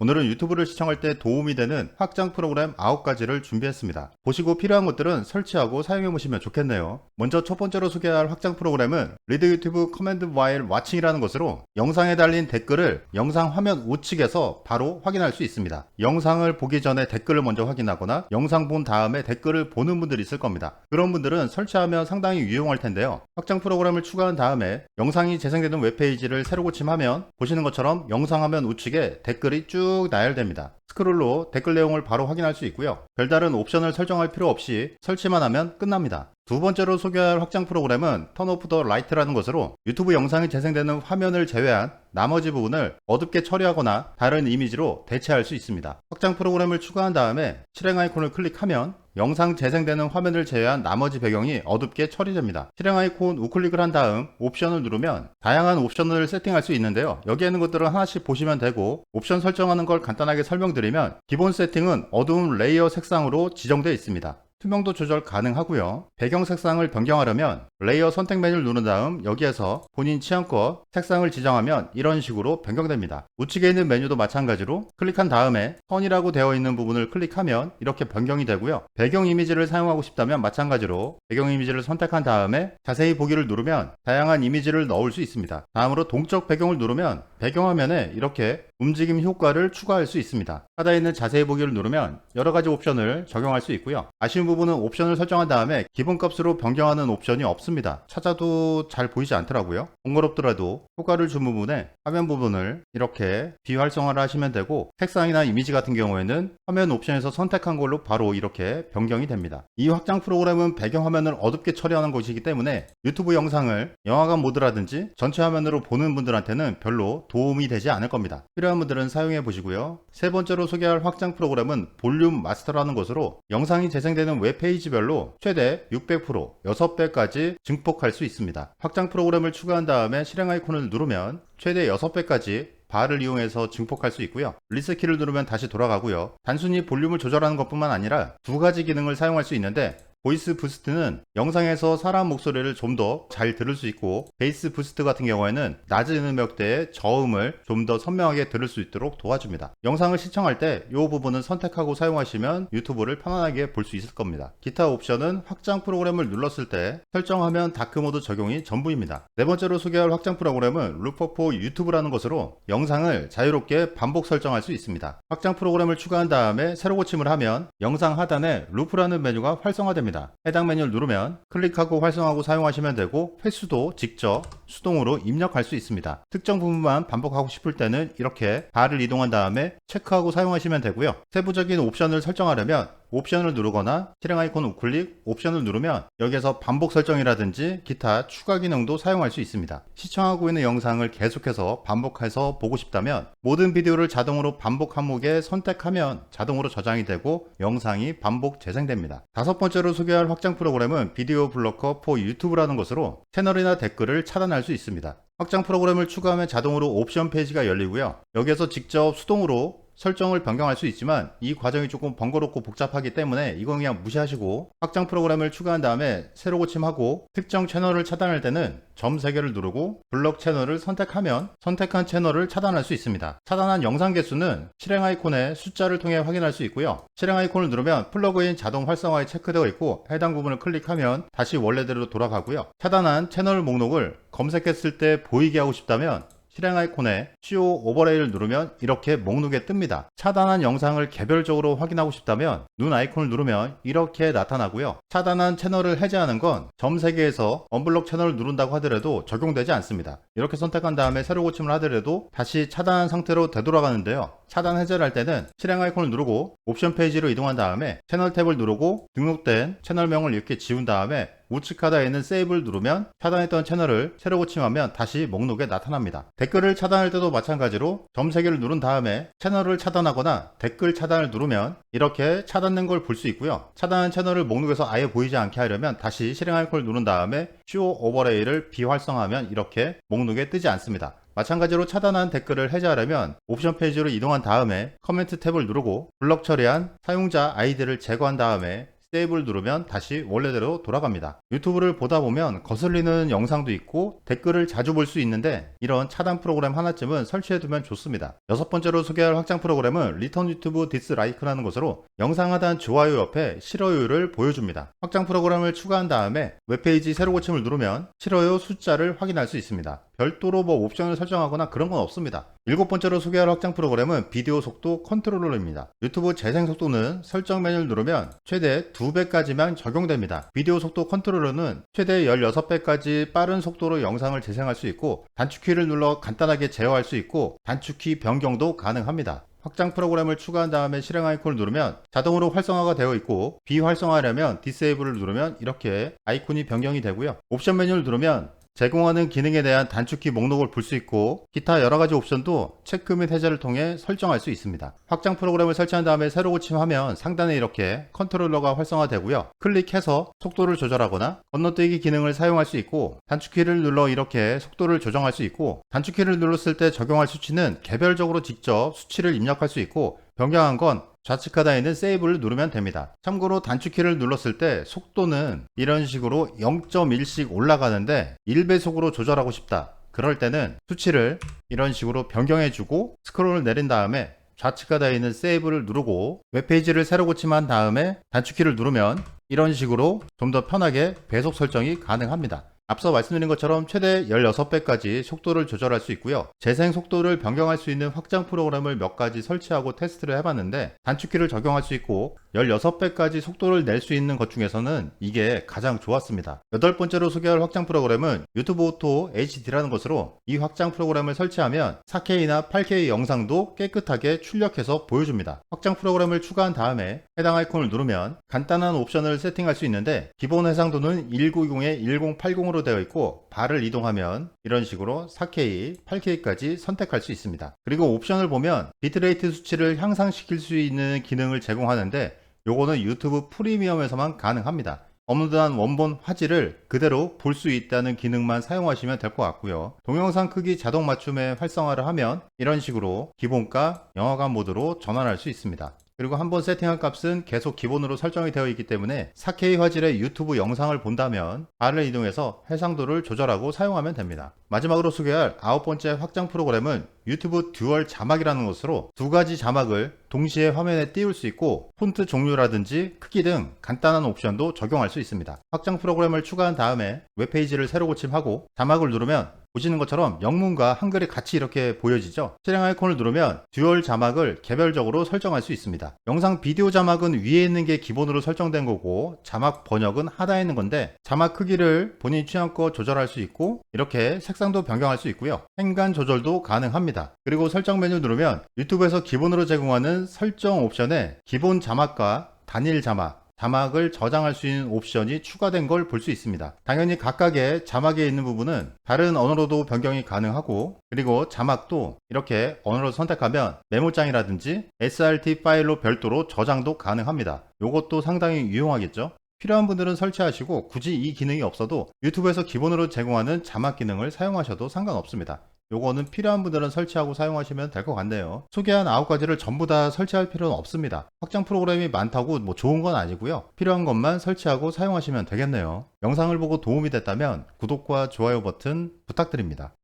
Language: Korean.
오늘은 유튜브를 시청할 때 도움이 되는 확장 프로그램 9가지를 준비했습니다. 보시고 필요한 것들은 설치하고 사용해 보시면 좋겠네요. 먼저 첫 번째로 소개할 확장 프로그램은 리드 유튜브 커맨드 와일 와칭이라는 것으로 영상에 달린 댓글을 영상 화면 우측에서 바로 확인할 수 있습니다. 영상을 보기 전에 댓글을 먼저 확인하거나 영상 본 다음에 댓글을 보는 분들이 있을 겁니다. 그런 분들은 설치하면 상당히 유용할 텐데요. 확장 프로그램을 추가한 다음에 영상이 재생되는 웹페이지를 새로 고침하면 보시는 것처럼 영상 화면 우측에 댓글이 쭉 나열됩니다. 스크롤로 댓글 내용을 바로 확인할 수 있고요. 별다른 옵션을 설정할 필요 없이 설치만 하면 끝납니다. 두 번째로 소개할 확장 프로그램은 턴 오프 더 라이트라는 것으로 유튜브 영상이 재생되는 화면을 제외한 나머지 부분을 어둡게 처리하거나 다른 이미지로 대체할 수 있습니다. 확장 프로그램을 추가한 다음에 실행 아이콘을 클릭하면 영상 재생되는 화면을 제외한 나머지 배경이 어둡게 처리됩니다. 실행 아이콘 우클릭을 한 다음 옵션을 누르면 다양한 옵션을 세팅할 수 있는데요. 여기 있는 것들은 하나씩 보시면 되고 옵션 설정하는 걸 간단하게 설명드리면 기본 세팅은 어두운 레이어 색상으로 지정되어 있습니다. 투명도 조절 가능하고요. 배경 색상을 변경하려면 레이어 선택 메뉴를 누른 다음 여기에서 본인 취향껏 색상을 지정하면 이런 식으로 변경됩니다. 우측에 있는 메뉴도 마찬가지로 클릭한 다음에 턴이라고 되어 있는 부분을 클릭하면 이렇게 변경이 되고요. 배경 이미지를 사용하고 싶다면 마찬가지로 배경 이미지를 선택한 다음에 자세히 보기를 누르면 다양한 이미지를 넣을 수 있습니다. 다음으로 동적 배경을 누르면 배경화면에 이렇게 움직임 효과를 추가할 수 있습니다. 하단에 있는 자세히 보기를 누르면 여러 가지 옵션을 적용할 수 있고요. 아쉬운 부분은 옵션을 설정한 다음에 기본 값으로 변경하는 옵션이 없습니다. 찾아도 잘 보이지 않더라고요. 번거롭더라도 효과를 준 부분에 화면 부분을 이렇게 비활성화를 하시면 되고 색상이나 이미지 같은 경우에는 화면 옵션에서 선택한 걸로 바로 이렇게 변경이 됩니다. 이 확장 프로그램은 배경 화면을 어둡게 처리하는 것이기 때문에 유튜브 영상을 영화관 모드라든지 전체 화면으로 보는 분들한테는 별로 도움이 되지 않을 겁니다. 필요한 분들은 사용해 보시고요. 세 번째로 소개할 확장 프로그램은 볼륨 마스터라는 것으로 영상이 재생되는 웹페이지별로 최대 600% 6배까지 증폭할 수 있습니다. 확장 프로그램을 추가한 다음에 실행 아이콘을 누르면 최대 6배까지 바를 이용해서 증폭할 수 있고요. 리셋 키를 누르면 다시 돌아가고요. 단순히 볼륨을 조절하는 것뿐만 아니라 두 가지 기능을 사용할 수 있는데 보이스 부스트는 영상에서 사람 목소리를 좀 더 잘 들을 수 있고 베이스 부스트 같은 경우에는 낮은 음역대의 저음을 좀 더 선명하게 들을 수 있도록 도와줍니다. 영상을 시청할 때 이 부분은 선택하고 사용하시면 유튜브를 편안하게 볼 수 있을 겁니다. 기타 옵션은 확장 프로그램을 눌렀을 때 설정하면 다크모드 적용이 전부입니다. 네 번째로 소개할 확장 프로그램은 루퍼포 유튜브라는 것으로 영상을 자유롭게 반복 설정할 수 있습니다. 확장 프로그램을 추가한 다음에 새로 고침을 하면 영상 하단에 루프라는 메뉴가 활성화됩니다. 해당 메뉴를 누르면 클릭하고 활성하고 사용하시면 되고 횟수도 직접 수동으로 입력할 수 있습니다. 특정 부분만 반복하고 싶을 때는 이렇게 바를 이동한 다음에 체크하고 사용하시면 되고요. 세부적인 옵션을 설정하려면 옵션을 누르거나 실행 아이콘 우클릭 옵션을 누르면 여기에서 반복 설정이라든지 기타 추가 기능도 사용할 수 있습니다. 시청하고 있는 영상을 계속해서 반복해서 보고 싶다면 모든 비디오를 자동으로 반복 항목에 선택하면 자동으로 저장이 되고 영상이 반복 재생됩니다. 다섯 번째로 소개할 확장 프로그램은 비디오 블로커 포 유튜브라는 것으로 채널이나 댓글을 차단할 수 있습니다. 확장 프로그램을 추가하면 자동으로 옵션 페이지가 열리고요. 여기에서 직접 수동으로 설정을 변경할 수 있지만 이 과정이 조금 번거롭고 복잡하기 때문에 이건 그냥 무시하시고 확장 프로그램을 추가한 다음에 새로 고침하고 특정 채널을 차단할 때는 점 3개를 누르고 블럭 채널을 선택하면 선택한 채널을 차단할 수 있습니다. 차단한 영상 개수는 실행 아이콘의 숫자를 통해 확인할 수 있고요. 실행 아이콘을 누르면 플러그인 자동 활성화에 체크되어 있고 해당 부분을 클릭하면 다시 원래대로 돌아가고요. 차단한 채널 목록을 검색했을 때 보이게 하고 싶다면 실행 아이콘에 CO 오버레이를 누르면 이렇게 목록에 뜹니다. 차단한 영상을 개별적으로 확인하고 싶다면 눈 아이콘을 누르면 이렇게 나타나고요. 차단한 채널을 해제하는 건점 3개에서 언블럭 채널을 누른다고 하더라도 적용되지 않습니다. 이렇게 선택한 다음에 새로 고침을 하더라도 다시 차단한 상태로 되돌아가는데요. 차단 해제를 할 때는 실행 아이콘을 누르고 옵션 페이지로 이동한 다음에 채널 탭을 누르고 등록된 채널명을 이렇게 지운 다음에 우측 하단에 있는 세이브를 누르면 차단했던 채널을 새로 고침하면 다시 목록에 나타납니다. 댓글을 차단할 때도 마찬가지로 점 3개를 누른 다음에 채널을 차단하거나 댓글 차단을 누르면 이렇게 차단된 걸 볼 수 있고요. 차단한 채널을 목록에서 아예 보이지 않게 하려면 다시 실행 아이콘을 누른 다음에 쇼 오버레이를 비활성화하면 이렇게 목록에 뜨지 않습니다. 마찬가지로 차단한 댓글을 해제하려면 옵션 페이지로 이동한 다음에 커멘트 탭을 누르고 블럭 처리한 사용자 아이디를 제거한 다음에 세이브를 누르면 다시 원래대로 돌아갑니다. 유튜브를 보다 보면 거슬리는 영상도 있고 댓글을 자주 볼 수 있는데 이런 차단 프로그램 하나쯤은 설치해두면 좋습니다. 여섯 번째로 소개할 확장 프로그램은 리턴 유튜브 디스라이크라는 것으로 영상 하단 좋아요 옆에 싫어요를 보여줍니다. 확장 프로그램을 추가한 다음에 웹페이지 새로 고침을 누르면 싫어요 숫자를 확인할 수 있습니다. 별도로 뭐 옵션을 설정하거나 그런 건 없습니다. 일곱 번째로 소개할 확장 프로그램은 비디오 속도 컨트롤러입니다. 유튜브 재생 속도는 설정 메뉴를 누르면 최대 2배까지만 적용됩니다. 비디오 속도 컨트롤러는 최대 16배까지 빠른 속도로 영상을 재생할 수 있고 단축키를 눌러 간단하게 제어할 수 있고 단축키 변경도 가능합니다. 확장 프로그램을 추가한 다음에 실행 아이콘을 누르면 자동으로 활성화가 되어 있고 비활성화하려면 디세이블을 누르면 이렇게 아이콘이 변경이 되고요. 옵션 메뉴를 누르면 제공하는 기능에 대한 단축키 목록을 볼 수 있고 기타 여러 가지 옵션도 체크 및 해제를 통해 설정할 수 있습니다. 확장 프로그램을 설치한 다음에 새로 고침하면 상단에 이렇게 컨트롤러가 활성화되고요. 클릭해서 속도를 조절하거나 건너뛰기 기능을 사용할 수 있고 단축키를 눌러 이렇게 속도를 조정할 수 있고 단축키를 눌렀을 때 적용할 수치는 개별적으로 직접 수치를 입력할 수 있고 변경한 건 좌측 하단에 있는 세이브를 누르면 됩니다. 참고로 단축키를 눌렀을 때 속도는 이런 식으로 0.1씩 올라가는데 1배속으로 조절하고 싶다. 그럴 때는 수치를 이런 식으로 변경해주고 스크롤을 내린 다음에 좌측 하단에 있는 세이브를 누르고 웹페이지를 새로 고침한 다음에 단축키를 누르면 이런 식으로 좀 더 편하게 배속 설정이 가능합니다. 앞서 말씀드린 것처럼 최대 16배까지 속도를 조절할 수 있고요. 재생 속도를 변경할 수 있는 확장 프로그램을 몇 가지 설치하고 테스트를 해봤는데 단축키를 적용할 수 있고 16배까지 속도를 낼 수 있는 것 중에서는 이게 가장 좋았습니다. 여덟 번째로 소개할 확장 프로그램은 유튜브 오토 HD라는 것으로 이 확장 프로그램을 설치하면 4K나 8K 영상도 깨끗하게 출력해서 보여줍니다. 확장 프로그램을 추가한 다음에 해당 아이콘을 누르면 간단한 옵션을 세팅할 수 있는데 기본 해상도는 1920에 1080으로 되어 있고 발을 이동하면 이런 식으로 4K, 8K까지 선택할 수 있습니다. 그리고 옵션을 보면 비트레이트 수치를 향상시킬 수 있는 기능을 제공하는데 요거는 유튜브 프리미엄에서만 가능합니다. 업로드한 원본 화질을 그대로 볼 수 있다는 기능만 사용하시면 될 것 같고요. 동영상 크기 자동 맞춤에 활성화를 하면 이런 식으로 기본가 영화관 모드로 전환할 수 있습니다. 그리고 한번 세팅한 값은 계속 기본으로 설정이 되어 있기 때문에 4K 화질의 유튜브 영상을 본다면 발을 이동해서 해상도를 조절하고 사용하면 됩니다. 마지막으로 소개할 아홉 번째 확장 프로그램은 유튜브 듀얼 자막이라는 것으로 두 가지 자막을 동시에 화면에 띄울 수 있고 폰트 종류라든지 크기 등 간단한 옵션도 적용할 수 있습니다. 확장 프로그램을 추가한 다음에 웹페이지를 새로 고침하고 자막을 누르면 보시는 것처럼 영문과 한글이 같이 이렇게 보여지죠. 실행 아이콘을 누르면 듀얼 자막을 개별적으로 설정할 수 있습니다. 영상 비디오 자막은 위에 있는 게 기본으로 설정된 거고 자막 번역은 하단에 있는 건데 자막 크기를 본인 취향껏 조절할 수 있고 이렇게 색상도 변경할 수 있고요. 행간 조절도 가능합니다. 그리고 설정 메뉴 누르면 유튜브에서 기본으로 제공하는 설정 옵션에 기본 자막과 단일 자막 자막을 저장할 수 있는 옵션이 추가된 걸 볼 수 있습니다. 당연히 각각의 자막에 있는 부분은 다른 언어로도 변경이 가능하고 그리고 자막도 이렇게 언어로 선택하면 메모장이라든지 SRT 파일로 별도로 저장도 가능합니다. 이것도 상당히 유용하겠죠? 필요한 분들은 설치하시고 굳이 이 기능이 없어도 유튜브에서 기본으로 제공하는 자막 기능을 사용하셔도 상관없습니다. 요거는 필요한 분들은 설치하고 사용하시면 될 것 같네요. 소개한 9가지를 전부 다 설치할 필요는 없습니다. 확장 프로그램이 많다고 뭐 좋은 건 아니고요. 필요한 것만 설치하고 사용하시면 되겠네요. 영상을 보고 도움이 됐다면 구독과 좋아요 버튼 부탁드립니다.